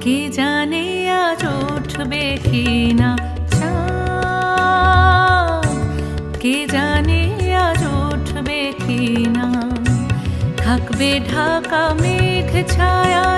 কে জানে আজ উঠবে কি না কে জানে আজ উঠবে কি না থাকবে ঢাকা মেঘ ছায়া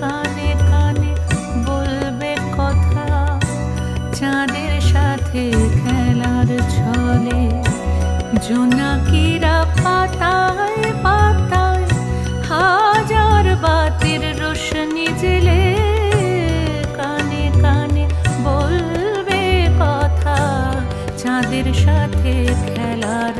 কানে কানে বলবে কথা। চাঁদের সাথে খেলার ছলে পাতায় পাতায় হাজার বাতির কানে কানে বলবে কথা। চাঁদের সাথে খেলার